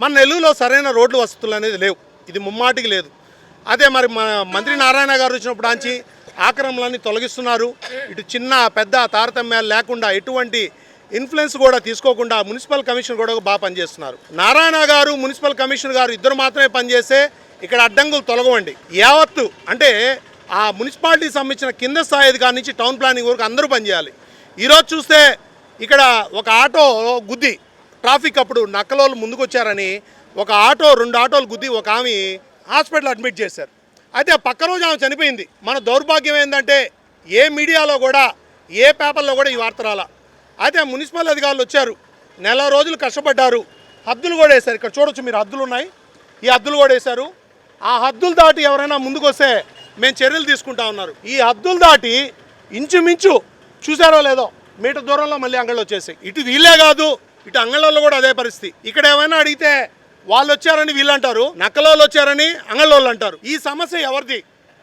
మన నెల్లూరులో సరైన రోడ్లు వసతులు అనేది లేవు. ఇది ముమ్మాటికి లేదు. అదే మరి మన మంత్రి నారాయణ గారు వచ్చినప్పుడు ఆంచి ఆక్రమణలన్నీ తొలగిస్తున్నారు. ఇటు చిన్న పెద్ద తారతమ్యాలు లేకుండా ఎటువంటి ఇన్ఫ్లుయెన్స్ కూడా తీసుకోకుండా మున్సిపల్ కమిషన్ కూడా బాగా పనిచేస్తున్నారు. నారాయణ గారు మున్సిపల్ కమిషనర్ గారు ఇద్దరు మాత్రమే పనిచేస్తే ఇక్కడ అడ్డంకులు తొలగవండి. యావత్తు అంటే ఆ మున్సిపాలిటీ సంబంధించిన కింద స్థాయి అధికారి నుంచి టౌన్ ప్లానింగ్ వరకు అందరూ పనిచేయాలి. ఈరోజు చూస్తే ఇక్కడ ఒక ఆటో గుద్ది. ట్రాఫిక్ అప్పుడు నక్కలోళ్ళు ముందుకు వచ్చారని ఒక ఆటో రెండు ఆటోలు గుద్ది ఒక ఆమె హాస్పిటల్ అడ్మిట్ చేశారు. అయితే పక్క రోజు ఆమె చనిపోయింది. మన దౌర్భాగ్యం ఏంటంటే ఏ మీడియాలో కూడా ఏ పేపర్లో కూడా ఈ వార్త రాలా. అయితే మున్సిపల్ అధికారులు వచ్చారు. నెల రోజులు కష్టపడ్డారు. హద్దులు కూడా వేశారు. ఇక్కడ చూడొచ్చు మీరు హద్దులు ఉన్నాయి. ఈ హద్దులు కూడా వేశారు. ఆ హద్దులు దాటి ఎవరైనా ముందుకొస్తే మేము చర్యలు తీసుకుంటా ఉన్నారు. ఈ హద్దులు దాటి ఇంచుమించు చూసారో లేదో మీటర్ దూరంలో మళ్ళీ అంగళ్ళు వచ్చేసాయి. ఇటు వీళ్ళే కాదు ఇటు అంగళ్ళలో కూడా అదే పరిస్థితి. ఇక్కడ ఏమైనా అడిగితే వాళ్ళు వచ్చారని వీళ్ళు అంటారు నక్కలోళ్ళు వచ్చారని అంగళ్ళోళ్ళు అంటారు. ఈ సమస్య ఎవరిది?